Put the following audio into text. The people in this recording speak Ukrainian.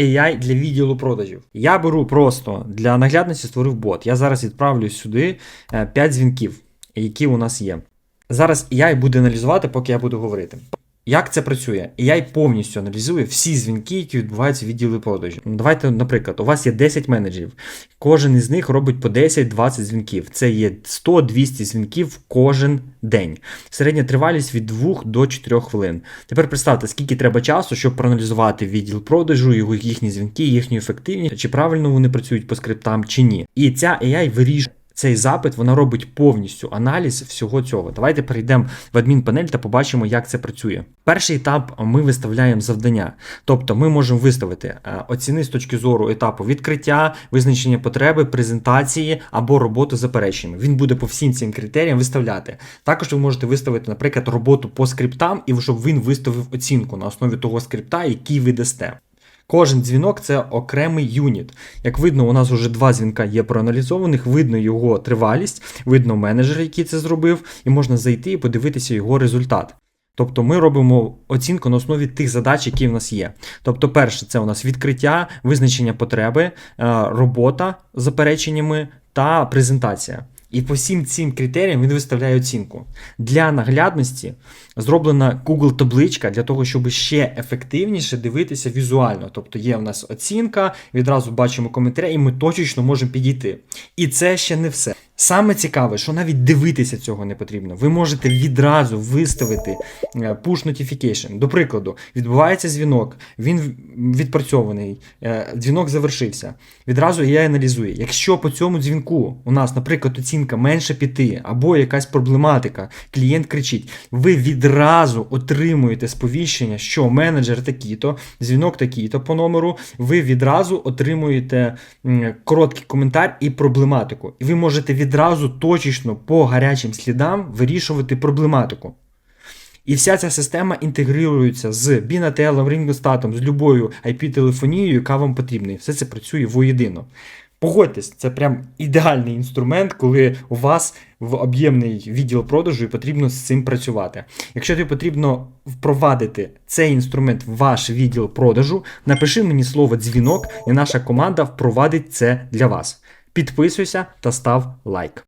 AI для відділу продажів. Я беру просто для наглядності створив бот. Я зараз відправлю сюди 5 дзвінків, які у нас є. Зараз AI буде аналізувати, поки я буду говорити. Як це працює? AI повністю аналізує всі дзвінки, які відбуваються в відділі продажів. Ну, Давайте, наприклад, у вас є 10 менеджерів. Кожен із них робить по 10-20 дзвінків. Це є 100-200 дзвінків кожен день. Середня тривалість від 2 до 4 хвилин. Тепер представте, скільки треба часу, щоб проаналізувати відділ продажу, його їхні дзвінки, їхню ефективність, чи правильно вони працюють по скриптам, чи ні. І ця AI вирішує. Цей запит вона робить повністю аналіз всього цього. Давайте перейдемо в адмінпанель та побачимо, як це працює. Перший етап ми виставляємо завдання. Тобто ми можемо виставити е, оціни з точки зору етапу відкриття, визначення потреби, презентації або роботу запереченнями. Він буде по всім цим критеріям виставляти. Також ви можете виставити, наприклад, роботу по скриптам, і щоб він виставив оцінку на основі того скрипта, який ви дасте. Кожен дзвінок це окремий юніт. Як видно, у нас вже два дзвінка є проаналізованих, видно його тривалість, видно менеджера, який це зробив, і можна зайти і подивитися його результат. Тобто ми робимо оцінку на основі тих задач, які в нас є. Тобто, перше, це у нас відкриття, визначення потреби, е, робота з запереченнями та презентація. І по всім цим критеріям він виставляє оцінку. Для наглядності зроблена Google табличка для того, щоб ще ефективніше дивитися візуально. Тобто є у нас оцінка, відразу бачимо коментарі, і ми точечно можемо підійти. І це ще не все. Саме цікаве, що навіть дивитися цього не потрібно. Ви можете відразу виставити е, push notification. До прикладу, відбувається дзвінок, він відпрацьований, е, дзвінок завершився. Відразу я аналізую. Якщо по цьому дзвінку у нас, наприклад, оцінка менше п'яти, або якась проблематика, клієнт кричить, ви відразу отримуєте сповіщення, що менеджер такий-то, дзвінок такий-то по номеру, ви відразу отримуєте короткий коментар і проблематику. І ви можете відразу точечно по гарячим слідам вирішувати проблематику. І вся ця система інтегрується з Binatel, Ringostатом, з любою IP-телефонією, яка вам потрібна. І все це працює воєдино. Погодьтесь, це прям ідеальний інструмент, коли у вас в об'ємний відділ продажу і потрібно з цим працювати. Якщо тобі потрібно впровадити цей інструмент в ваш відділ продажу, напиши мені слово дзвінок, і наша команда впровадить це для вас. Підписуйся та став лайк.